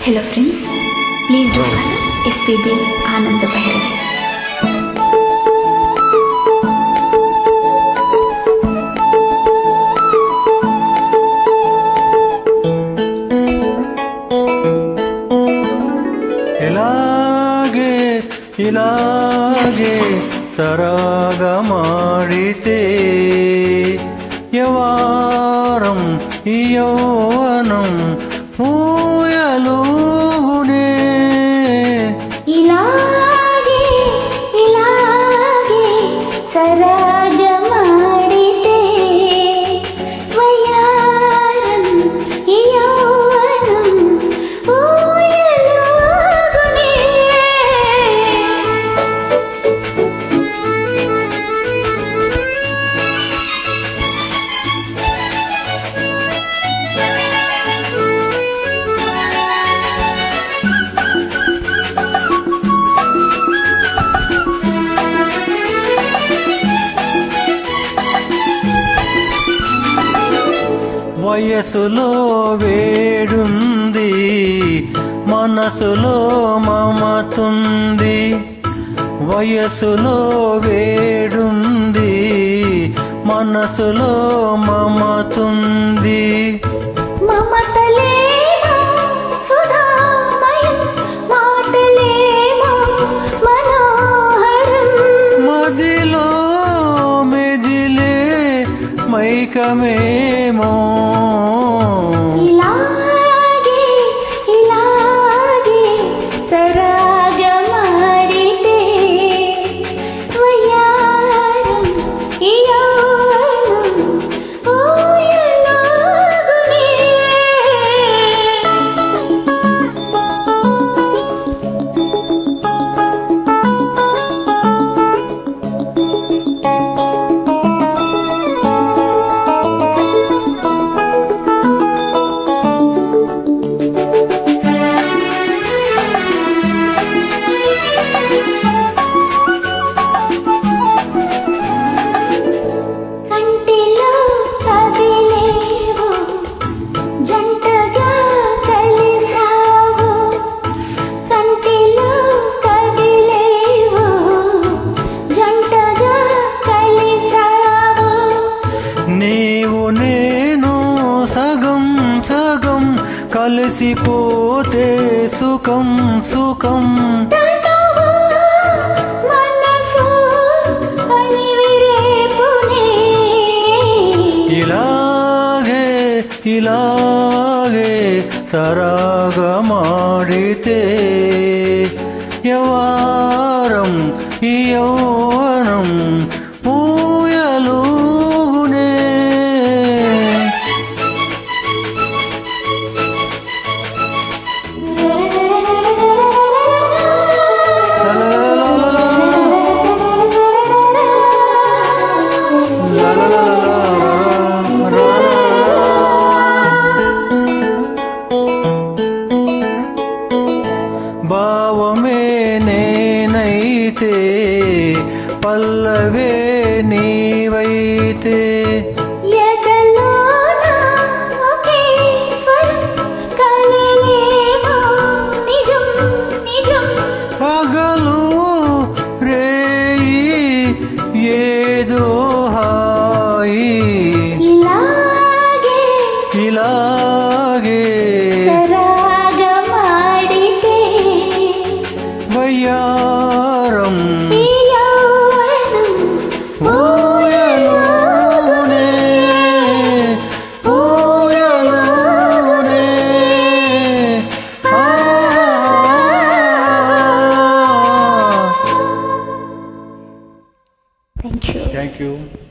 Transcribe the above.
Hello friends, please do follow SPB Anand Bhairavi. ಇಲಾಗೆ ಇಲಾಗೆ ಸರಾಗ ಮಾಡಿತೆ யோனம் వయసులో వేడుంది మనసులో మమతుంది. వయసులో వేడుంది మనసులో మమతుంది. మమతలే మైకమేమో కలిసిపోతే సుఖం సుఖం. ఇలాగే ఇలాగే సరాగ ಮಾಡಿతే యవారం ఈ నేనైతే పల్లవే నీవైతే ఎదలోన ఒకే స్వరం కలలేమో నిజం నిజం పగలు రేయి ఏదో హాయి ఇలాగే ఇలాగే సరాగ ಮಾಡಿದೆ వయ్యారం Thank you.